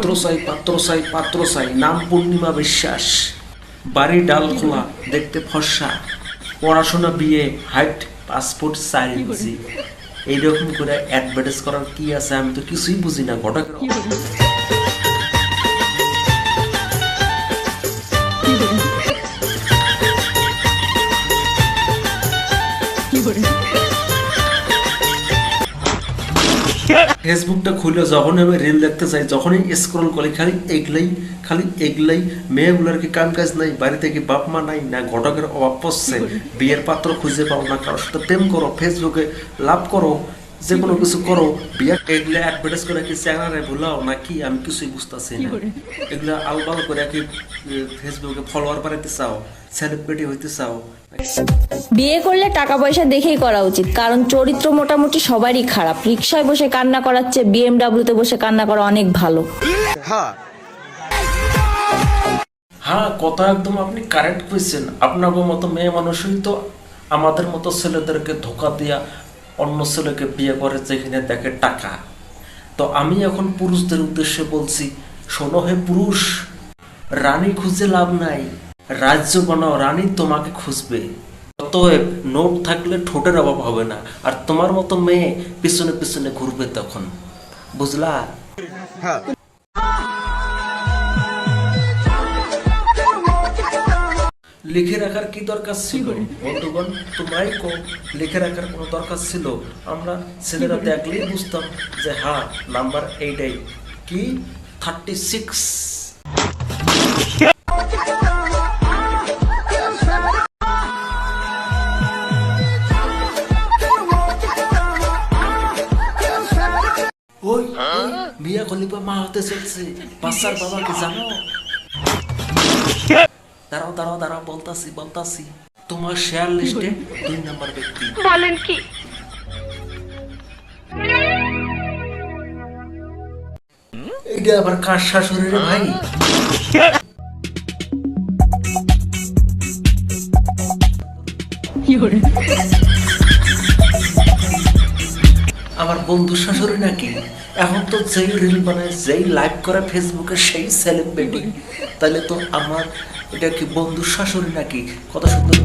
পাত্র চাই পাত্র চাই পাত্র চাই নাম পূর্ণিমা বিশ্বাস। বাড়ি ডাল খোলা, দেখতে ফর্সা। পড়াশোনা বিয়ে হাইট, পাসপোর্ট চার ইঞ্চি এইরকম করে অ্যাডভার্টাইজ করার কি আছে আমি তো কিছুই বুঝি না, ঘটক। ফেসবুকটা খুলে যখন আমি রিল দেখতে চাই, যখনই স্ক্রল করি, খালি এগলাই খালি এগলাই, মেয়েগুলোর কি কাম কাজ নাই, বাড়িতে কি বাপ মা নাই, না ঘটকের অভাব পড়ছে, বিয়ের পাত্র খুঁজে পাও না কারোর সাথে প্রেম করো, ফেসবুকে লাভ করো যে কোনো কিছু করো বিয়ে এগুলো অ্যাডভার্টাইজ করে কি চ্যানেলে ভুলাও না কি আমি কিছুই বুঝতেছি না। এগুলো আলবাল করে কি ফেসবুকে ফলোয়ার বাড়াইতে চাও সেলিব্রিটি হইতে চাও? বিয়ে করলে টাকা পয়সা দেখেই করা উচিত কারণ চরিত্র মোটামুটি সবারই খারাপ। রিক্সায় বসে কান্না করার চেয়ে বিএমডাব্লিউতে বসে কান্না করা অনেক ভালো। হ্যাঁ। কথা একদম আপনি কারেক্ট কইছেন। আপনার মতো মেয়ে মানুষই তো আমাদের মতো ছেলেদেরকে ধোকা দিয়া অন্য ছেলেকে বিয়ে করে যেখানে দেখে টাকা। তো আমি এখন পুরুষদের উদ্দেশ্যে বলছি, শোনো হে পুরুষ, রানী খুঁজে লাভ নাই। রাজ্য বানাও রানী তোমাকে খুঁজবে। অতএব নোট থাকলে ঠোঁটের অভাব হবে না। আর তোমার মতো মেয়ে পিছনে পিছনে ঘুরবে তখন। বুঝলা? লিখে রাখার কি দরকার ছিল? বন্ধুগণ তোমরাই কো লিখে রাখার কোনো দরকার ছিল? আমরা ছেলেরা দেখলেই বুঝতাম যে হ্যাঁ নাম্বার এইটাই। কি? থার্টি সিক্স ওই মিয়া খলিফা মা হতে চলছে। বাচ্চার বাবাকে জানো? দাঁড়াও দাঁড়াও দাঁড়াও বলতাছি বলতাছি। তোমার শেয়ার লিস্টে দুই নাম্বার ব্যক্তি। বলেন কি? এটা আবার কার শাশুড়ি রে ভাই? আমার বন্ধু শাশুড়ি নাকি? এখন তো যেই রিল বানায়, যেই লাইভ করে ফেসবুকে সেই সেলিব্রিটি তাহলে তো আমার, এটা কি বন্ধু শাশুড়ি নাকি? কত সুন্দর।